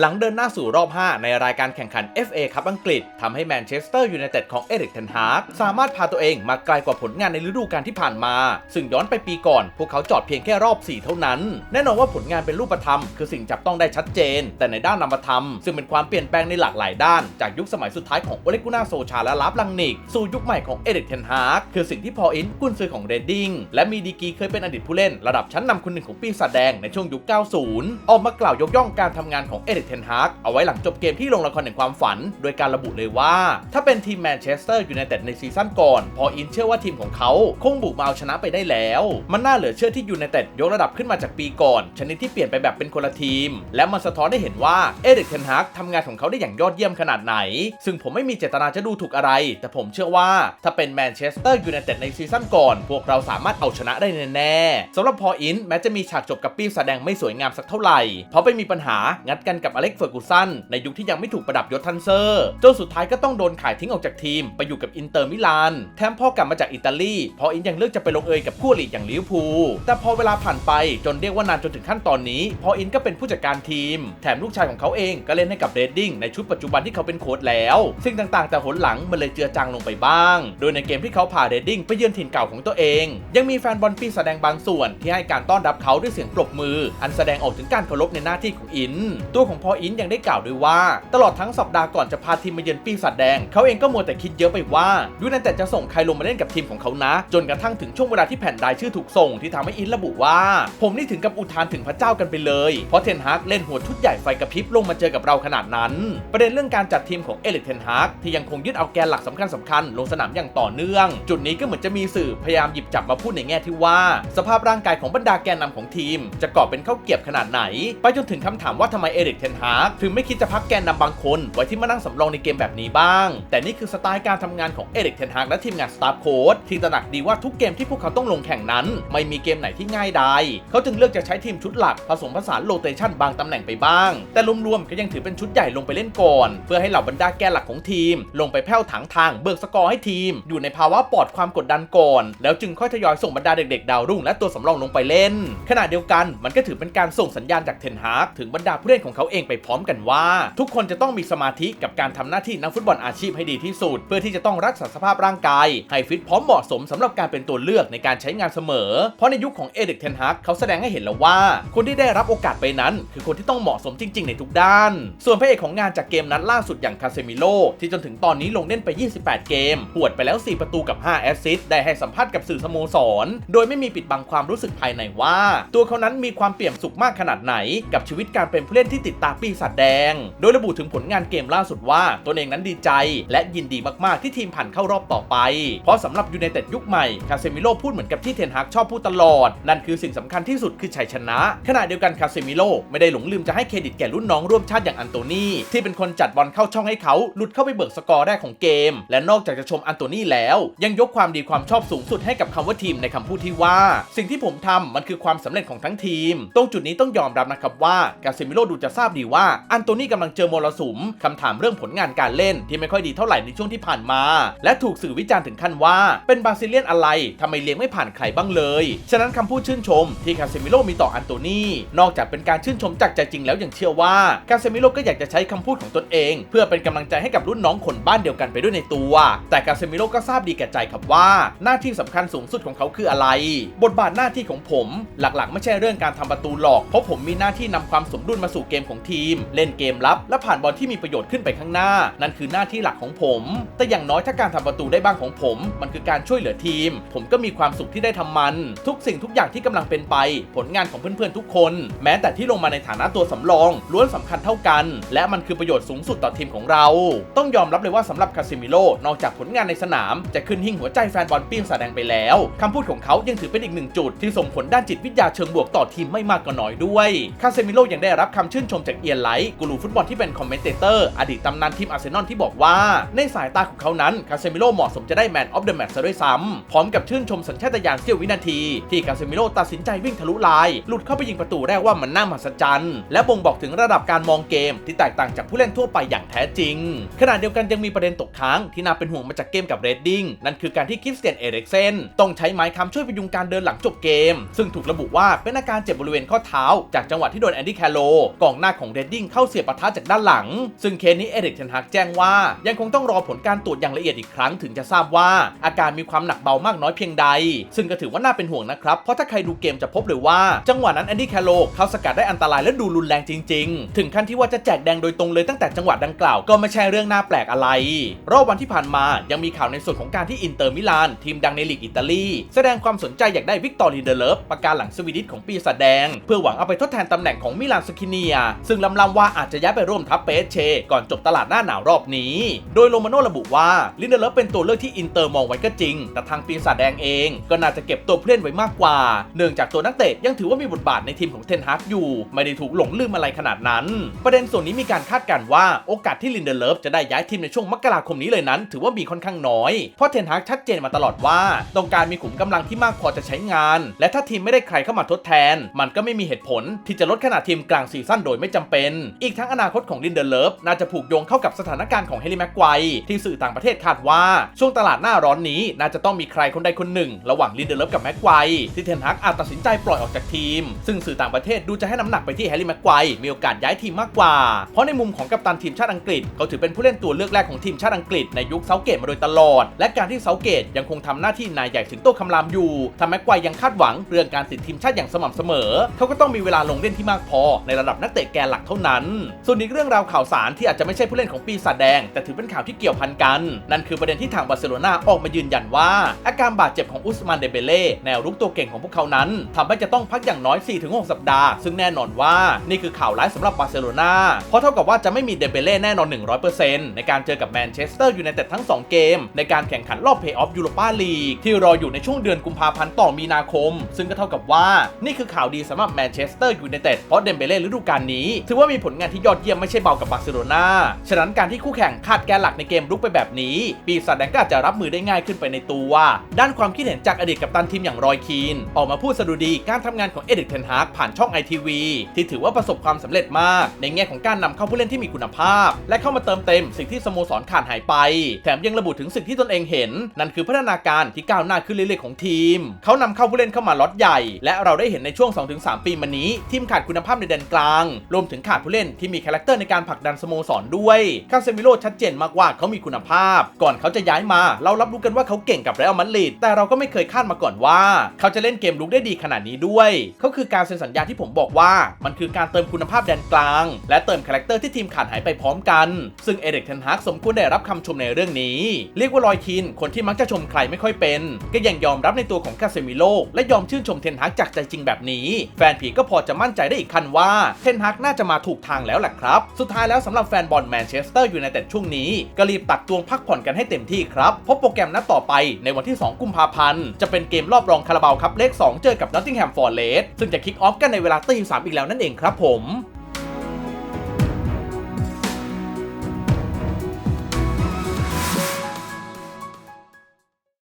หลังเดินหน้าสู่รอบ 5 ในรายการแข่งขัน FA ครับอังกฤษทำให้แมนเชสเตอร์ยูไนเต็ดของเอริกเทนฮาร์กสามารถพาตัวเองมาไกลกว่าผลงานในฤดูกาลที่ผ่านมา ซึ่งย้อนไปปีก่อน พวกเขาจอดเพียงแค่รอบ 4 เท่านั้น แน่นอนว่าผลงานเป็นรูปธรรม คือสิ่งจับต้องได้ชัดเจน แต่ในด้านนามธรรม ซึ่งเป็นความเปลี่ยนแปลงในหลากหลายด้าน จากยุคสมัยสุดท้ายของโอเลกุน่าโซชาและลาฟลังนิก สู่ยุคใหม่ของเอริกเทนฮาร์กคือสิ่งที่พออินกุนซือของเรดดิ้งและมีดีกีเคยเป็นอดีตผู้เล่น ระดับชั้นนำคนหนึ่งของปีศาจแดงในช่วงยุค 90 ออกมากล่าวยกย่องการทำงานของเอริกเทนฮากเอาไว้หลังจบเกมที่ลงละครแห่งความฝัน โดยการระบุเลยว่า ถ้าเป็นทีมแมนเชสเตอร์ยูไนเต็ดในซีซั่นก่อน พออินเชื่อว่าทีมของเขาคงบุกมาเอาชนะไปได้แล้ว มันน่าเหลือเชื่อที่ยูไนเต็ดยกระดับขึ้นมาจากปีก่อน ชนิดที่เปลี่ยนไปแบบเป็นคนละทีม และมันสะท้อนให้เห็นว่าเอริกเทนฮากทำงานของเขาได้อย่างยอดเยี่ยมขนาดไหน ซึ่งผมไม่มีเจตนาจะดูถูกอะไร แต่ผมเชื่อว่าถ้าเป็นแมนเชสเตอร์ยูไนเต็ดในซีซั่นก่อน พวกเราสามารถเอาชนะได้แน่ๆสำหรับพออินแม้จะมีฉากจบกับปีแสดงไม่สวยงามสักเท่าไหร่เพราะไปมีปัญหางัดกันกับอเล็กเฟอร์กูสันในยุคที่ยังไม่ถูกประดับยศทันเซอร์จนสุดท้ายก็ต้องโดนขายทิ้งออกจากทีม ไปอยู่กับอินเตอร์มิลานแถมพ่อกลับมาจากอิตาลีพออินยังเลือกจะไปลงเอยกับคู่อริอย่างลิเวอร์พูลแต่พอเวลาผ่านไปจนเรียกว่านานจนถึงขั้นตอนนี้ พออินก็เป็นผู้จัดการทีม แถมลูกชายของเขาเองก็เล่นให้กับเรดดิ้งในชุดปัจจุบันที่เขาเป็นโค้ชแล้วสิ่งต่างๆ แต่หนหลังมันเลยเจือจางลงไปบ้าง โดยในเกมที่เขาพาเรดดิ้งไปเยือนถิ่นเก่าของตัวเอง ยังมีแฟนบอลปีแสดงบางส่วนที่ให้การต้อนรับเขาด้วยเสียงปรบมือ อันแสดงออกถึงการเคารพในหน้าที่ของอิน ตัวของพออินยังได้กล่าวด้วยว่า ตลอดทั้งสัปดาห์ก่อนจะพาทีมมาเยือนปีศาจแดง เขาเองก็มัวแต่คิดเยอะไปว่ายูไนเต็ดจะส่งใครลงมาเล่นกับทีมของเขานะ จนกระทั่งถึงช่วงเวลาที่แผ่นรายชื่อถูกส่งที่ทำให้อินระบุว่า ผมนี่ถึงกับอุทานถึงพระเจ้ากันไปเลย เพราะเทนฮากเล่นหัวชุดใหญ่ไฟกระพริบลงมาเจอกับเราขนาดนั้น ประเด็นเรื่องการจัดทีมของเอลิกเทนฮากที่ยังคงยึดเอาแกนหลักสำคัญสำคัญๆลงสนามอย่างต่อเนื่อง จุดนี้ก็เหมือนจะมีสื่อพยายามหยิบจับมาพูดในแง่ที่ว่า สภาพร่างกายของบรรดาแกนนำของทีม จะก่อเป็นข้าวเกียบขนาดไหน ไปจนถึงคำถามว่าทำไมเอริกเทนฮากถึงไม่คิดจะพักแกนนำบางคน ไว้ที่มานั่งสำรองในเกมแบบนี้บ้าง แต่นี่คือสไตล์การทำงานของเอริกเทนฮากและทีมงานสตาฟโค้ชที่ตระหนักดีว่าทุกเกมที่พวกเขาต้องลงแข่งนั้น ไม่มีเกมไหนที่ง่ายได้เขาจึงเลือกจะใช้ทีมชุดหลักผสมผสานโรเตชันบางตำแหน่งไปบ้าง แต่รวมๆก็ยังถือเป็นชุดใหญ่ลงไปเล่นก่อน เพื่อให้เหล่าบรรดาแกนหลักของทีม ลงไปแผ่วถังทางเบิกสกอร์ให้ทีม อยู่ในภาวะปลอดความกดดันก่อน แล้วจึงค่อยทยอยส่งบรรดาเด็กๆ ดาวรุ่งและตัวสำรองลงไปเล่น ขณะเดียวกันมันก็ถือเป็นการส่งสัญญาณจากเทนฮากถึงบรรดาผู้เล่นของเขาเองไปพร้อมกันว่า ทุกคนจะต้องมีสมาธิกับการทำหน้าที่นักฟุตบอลอาชีพให้ดีที่สุด เพื่อที่จะต้องรักษาสภาพร่างกาย ให้ฟิตพร้อมเหมาะสมสำหรับการเป็นตัวเลือกในการใช้งานเสมอ เพราะในยุคของเอริกเทนฮากเขาแสดงให้เห็นแล้วว่า คนที่ได้รับโอกาสไปนั้น คือคนที่ต้องเหมาะสมจริง ๆ ในทุกด้าน ส่วนพระเอกของงานจากเกมนัดล่าสุดอย่างคาเซมิโลที่จนถึงตอนนี้ลงเล่นไป 28 เกมหวดไปแล้ว 4 ประตูกับ 5 แอสซิสต์ได้ให้สัมภาษณ์กับสื่อสโมสร โดยไม่มีปิดบังความรู้สึกภายในว่า ตัวเขานั้นมีความเปี่ยมสุขมากขนาดไหน กับชีวิตการเป็นผู้เล่นที่ติดตามปีศาจแดง โดยระบุถึงผลงานเกมล่าสุดว่าตัวเองนั้นดีใจ และยินดีมากๆที่ทีมผ่านเข้ารอบต่อไป เพราะสำหรับยูไนเต็ดยุคใหม่ คาเซมิโลพูดเหมือนกับที่เทนฮากชอบพูดตลอด นั่นคือสิ่งสำคัญที่สุดคือชัยชนะ ขณะเดียวกันคาเซมิโลไม่ได้หลงลืมจะให้เครดิตแก่รุ่นน้องร่วมชาติอย่างอันโตนีที่เป็นคนจัดบอลเข้าช่องให้เขาหลุดเข้าไปเบิกสกอร์แรกของเกม และนอกจากจะชมอันโตนีแล้ว ยังยกความดีความชอบสูงสุดให้กับคำว่าทีมในคำพูดที่ว่า สิ่งที่ผมทำมันคือความสำเร็จของทั้งทีม ตรงจุดนี้ต้องยอมรับนะครับว่ากาเซมิโลดูจะทราบดีว่าอันโตนี่กำลังเจอมรสุมคำถามเรื่องผลงานการเล่นที่ไม่ค่อยดีเท่าไหร่ในช่วงที่ผ่านมา และถูกสื่อวิจารณ์ถึงขั้นว่าเป็นบาซิเลียนอะไรทำไมเลี้ยงไม่ผ่านใครบ้างเลย ฉะนั้นคำพูดชื่นชมที่คาเซมิโลมีต่ออันโตนี่นอกจากเป็นการชื่นชมจากใจจริงแล้วยังเชื่อว่ากาเซมิโลก็อยากจะใช้คำพูดของตนเอง เพื่อเป็นกำลังใจให้กับรุ่นน้องคนบ้านเดียวกันไปด้วยในตัว แต่กาเซมิโลก็ทราบดีแก่ใจครับว่า หน้าที่สำคัญสูงสุดของเขาคืออะไร บทบาทหน้าที่ของผม หลักๆ ไม่ใช่เรื่องการทำประตูหรอกเพราะผมมีหน้าที่นำความสมดุลมาสู่เกมของทีม เล่นเกมรับ และผ่านบอลที่มีประโยชน์ขึ้นไปข้างหน้า นั่นคือหน้าที่หลักของผม แต่อย่างน้อยถ้าการทำประตูได้บ้างของผม มันคือการช่วยเหลือทีม ผมก็มีความสุขที่ได้ทำมัน ทุกสิ่งทุกอย่างที่กำลังเป็นไป ผลงานของเพื่อนๆทุกคน แม้แต่ที่ลงมาในฐานะตัวสำรองล้วนสำคัญเท่ากัน และมันคือประโยชน์สูงสุดต่อทีมของเรา ต้องยอมรับเลยว่าสำหรับคาซิมิโลนอกจากผลงานในสนาม จะขึ้นหิ้งหัวใจแฟนบอลปีนแสดงไปแล้วคำพูดของเขายังถือเป็นอีกหนึ่งจุดที่ส่งผลด้านจิตวิทยาเชิงบวกต่อทีมไม่มากก็น้อยด้วยคาเซมิโลยังได้รับคำชื่นชมจากเอียนไลท์กูรูฟุตบอลที่เป็นคอมเมนเตเตอร์อดีตตำนานทีมอาร์เซนอลที่บอกว่า ในสายตาของเขานั้นคาเซมิโลเหมาะสมจะได้แมนออฟเดอะแมตช์ซะด้วยซ้ำพร้อมกับชื่นชมสัญชาตญาณเสี้ยววินาที ที่คาเซมิโลตัดสินใจวิ่งทะลุลาย หลุดเข้าไปยิงประตูแรกว่ามันน่ามหัศจรรย์และบ่งบอกถึงระดับการมองเกม ที่แตกต่างจากผู้เล่นทั่วไปอย่างแท้จริงขณะเดียวกันยังมีประเด็นตกค้างที่น่าเป็นห่วงมาจากเกมกับเรดดิ้งนั่นคือการที่คริสเตียนเอริกเซนต้องใช้ไม้ค้ำช่วยพยุงการเดินหลังจบเกม ซึ่งถูกระบุว่าเป็นอาการเจ็บบริเวณข้อเท้า จากจังหวะที่โดนแอนดี้แคโลกองหน้าของของเรดดิ้งเข้าเสียบปะทะจากด้านหลัง ซึ่งเคสนี้เอริกเทนฮากแจ้งว่า ยังคงต้องรอผลการตรวจอย่างละเอียดอีกครั้งถึงจะทราบว่าอาการมีความหนักเบามากน้อยเพียงใด ซึ่งก็ถือว่าน่าเป็นห่วงนะครับ เพราะถ้าใครดูเกมจะพบเลยว่า จังหวะนั้นแอนดี้แคโรเข้าสกัดได้อันตรายและดูรุนแรงจริง ๆ ถึงขั้นที่ว่าจะแจกแดงโดยตรงเลยตั้งแต่จังหวะดังกล่าวก็ไม่ใช่เรื่องน่าแปลกอะไร รอบวันที่ผ่านมายังมีข่าวในส่วนของการที่อินเตอร์มิลานทีมดังในลีกอิตาลีแสดงความสนใจอยากได้วิกตอรีเดเลฟประการหลังสวีดิชของปีศาจแดง เพื่อหวังเอาไปทดแทนตำแหน่งของมิลานสกิเนียซึงลำลำว่าอาจจะย้ายไปร่วมทัพเปสเช ก่อนจบตลาดหน้าหนาวรอบนี้ โดยโรมาโนระบุว่าลินเดเลฟเป็นตัวเลือกที่อินเตอร์มองไว้ก็จริง แต่ทางปีศาจแดงเอง ก็น่าจะเก็บตัวผู้เล่นไว้มากกว่า เนื่องจากตัวนักเตะยังถือว่ามีบทบาทในทีมของเทนฮากอยู่ ไม่ได้ถูกหลงลืมอะไรขนาดนั้น ประเด็นส่วนนี้มีการคาดการณ์ว่าโอกาสที่ลินเดเลฟจะได้ย้ายทีมในช่วงมกราคมนี้เลยนั้น ถือว่ามีค่อนข้างน้อยเพราะเทนฮากชัดเจนมาตลอดว่าต้องการมีขุมกำลังที่มากพอจะใช้งาน และถ้าทีมไม่ได้ใครเข้ามาทดแทน มันก็ไม่มีเหตุผลที่จะลดขนาดทีมกลางซีซั่นโดยไม่จำเป็น อีกทั้งอนาคตของลินเดเลฟน่าจะผูกโยงเข้ากับสถานการณ์ของเฮลิแม็กไกวที่สื่อต่างประเทศคาดว่า ช่วงตลาดหน้าร้อนนี้น่าจะต้องมีใครคนใดคนหนึ่ง ระหว่างลินเดเลฟกับแม็กไกวที่เทนฮากอาจตัดสินใจปล่อยออกจากทีม ซึ่งสื่อต่างประเทศดูจะให้น้ำหนักไปที่แฮร์รี่แม็กไกวมีโอกาสย้ายทีมมากกว่า เพราะในมุมของกัปตันทีมชาติอังกฤษเขาถือเป็นผู้เล่นตัวเลือกแรกของทีมชาติอังกฤษในยุคเซาเกตมาโดยตลอด และการที่เซาเกตยังคงทำหน้าที่นายใหญ่ถึงโตคำรามอยู่ทำแม็กไกวยังคาดหวังเรื่องการติดทีมชาติอย่างสม่ำเสมอ เขาก็ต้องมีเวลาลงเล่นที่มากพอในระดับนักเตะแกนหลักเท่านั้น ส่วนอีกเรื่องราวข่าวสารที่อาจจะไม่ใช่ผู้เล่นของปีศาจแดง แต่ถือเป็นข่าวที่เกี่ยวพันกัน นั่นคือประเด็นที่ทางบาร์เซโลนาออกมายืนยันว่า อาการบาดเจ็บของอุสมานเดเบเล่แนวรุกตัวเก่งของพวกเขานั้นทำให้จะต้องพักอย่างน้อย 4-6 สัปดาห์ ซึ่งแน่นอนว่านี่คือข่าวร้ายสำหรับบาร์เซโลนาเพราะเท่ากับว่าจะไม่มีเดเบเล่แน่นอน 100%ในการเจอกับแมนเชสเตอร์อยูไนเต็ดทั้ง 2 เกม ในการแข่งขันรอบเพย์ออฟยูโรปาลีกที่รออยู่ในช่วงเดือนกุมภาพันธ์ต่อมีนาคม ซึ่งก็เท่ากับว่านี่คือข่าวดีสำหรับแมนเชสเตอร์ยูไนเต็ดเพราะเดมเบเล่ฤดูกาลนี้ถือว่ามีผลงานที่ยอดเยี่ยมไม่ใช่เบากับบาร์เซโลนาฉะนั้นการที่คู่แข่งขาดแกนหลักในเกมรุกไปแบบนี้ ปีศาจแดงก็อาจจะรับมือได้ง่ายขึ้นไปในตัวด้านความคิดเห็นจากอดีตกัปตันทีมอย่างรอยคีน ออกมาพูดสดุดีการทำงานของเอริกเทนฮากผ่านช่องไอทีวีที่ถือว่าประสบความสำเร็จมาก ในแง่ของการนำเข้าผู้เล่นที่มีคุณภาพ และเข้ามาเติมเต็มสิ่งที่สโมสรขาดหายไป แถมยังระบุถึงสิ่งที่ตนเองเห็น นั่นคือพัฒนาการที่ก้าวหน้าขึ้นเรื่อยๆของทีม เขานำเข้าผู้เล่นเข้ามาล็อตใหญ่ และเราได้เห็นในช่วง 2-3 ปีมานี้ ทีมขาดคุณภาพในแดนกลางรวมถึงขาดผู้เล่นที่มีคาแรคเตอร์ในการผลักดันสโมสรด้วยคาเซมิโลชัดเจนมากว่าเขามีคุณภาพ ก่อนเขาจะย้ายมา เรารับรู้กันว่าเขาเก่งกับเรอัลมาดริดแต่เราก็ไม่เคยคาดมาก่อนว่า เขาจะเล่นเกมลุกได้ดีขนาดนี้ด้วยเขาคือการเซ็นสัญญาที่ผมบอกว่า มันคือการเติมคุณภาพแดนกลาง และเติมคาแรคเตอร์ที่ทีมขาดหายไปพร้อมกัน ซึ่งเอเด็กเทนฮากสมควรได้รับคำชมในเรื่องนี้ เรียกว่าลอยคิน คนที่มักจะชมใครไม่ค่อยเป็น ก็ยังยอมรับในตัวของคาเซมิโลและยอมชื่นชมเทนฮากจากใจจริงแบบนี้ แฟนผีก็พอจะมั่นใจได้อีกคันว่าเทนฮากน่าจะมาถูกทางแล้วแหละครับ สุดท้ายแล้วสำหรับแฟนบอลแมนเชสเตอร์ยูไนเต็ดช่วงนี้ ก็รีบตักตวงพักผ่อนกันให้เต็มที่ครับ พบโปรแกรมนัดต่อไปในวันที่ 2 กุมภาพันธ์ จะเป็นเกมรอบรองคาราบาวครับเลข 2 เจอกับนอตติงแฮมฟอร์เรสซึ่งจะคิกออฟกันในเวลาตีสามอีกแล้วนั่นเองครับผม